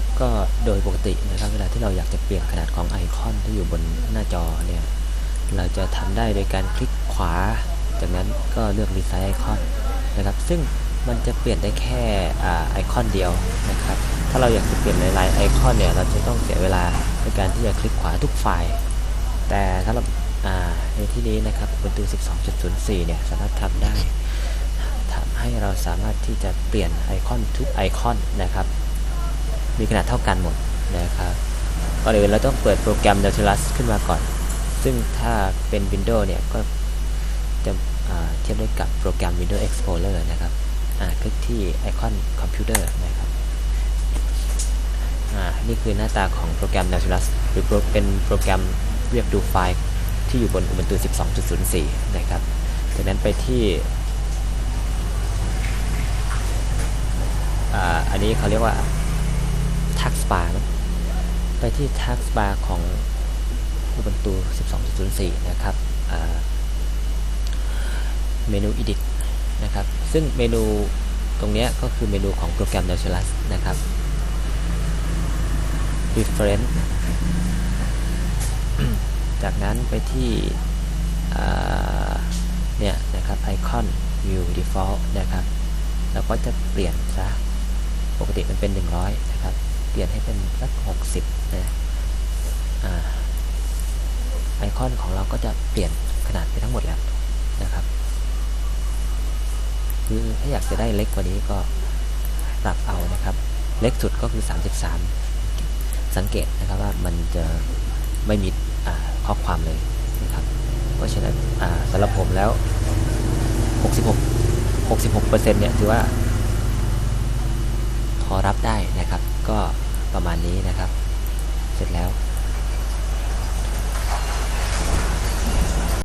นะครับ ก็โดยปกตินะครับ เวลาที่เราอยากจะเปลี่ยนขนาดของไอคอนที่อยู่บนหน้าจอเนี่ย เราจะทำได้โดยการคลิกขวา จากนั้นก็เลือกรีไซส์ไอคอนนะครับ ซึ่งมันจะเปลี่ยนได้แค่อ่าไอคอนเดียวนะครับ ถ้าเราอยากจะเปลี่ยนหลายๆไอคอนเนี่ย เราจะต้องเสียเวลาในการที่จะคลิกขวาทุกไฟล์ แต่ถ้าเราในที่นี้นะครับ Ubuntu 12.04 เนี่ยสามารถทำได้ทำให้เราสามารถที่จะเปลี่ยนไอคอนทุกไอคอนนะครับ มีขนาดเท่ากันหมดนะครับก่อนอื่นเราต้องเปิดโปรแกรม Nautilus ขึ้นมาก่อน ซึ่งถ้าเป็น Windows เนี่ยก็จะเทียบได้กับโปรแกรม Windows Explorer นะครับอ่าคลิกที่ไอคอนคอมพิวเตอร์นะครับอ่านี่คือหน้าตาของโปรแกรม Nautilus หรือเป็นโปรแกรมเรียกดูไฟล์ที่อยู่บน Ubuntu 12.04 นะครับจากนั้นไปที่อ่าอันนี้เขาเรียกว่า Taskbar นะไปที่ Taskbar ของ Ubuntu 12.04 นะครับเมนู Edit นะครับ ซึ่งเมนูตรงนี้ก็คือเมนูของโปรแกรม Nautilus นะครับ Reference จากนั้นไปที่เนี่ยนะครับ Icon View Default นะครับ แล้วก็จะเปลี่ยนซะ ปกติมันเป็น 100 นะครับ เปลี่ยนให้เป็นสัก60นะอ่าไอคอนของเราก็จะเปลี่ยนขนาดไปทั้งหมดแล้วนะครับ คือถ้าอยากจะได้เล็กกว่านี้ก็ปรับเอานะครับ เล็กสุดก็คือ 33 สังเกตนะครับว่ามันจะไม่มีข้อความเลยนะครับ เพราะฉะนั้นสำหรับผมแล้ว 66 66%เนี่ยถือว่าพอรับได้นะครับ ก็ประมาณนี้นะครับ เสร็จแล้ว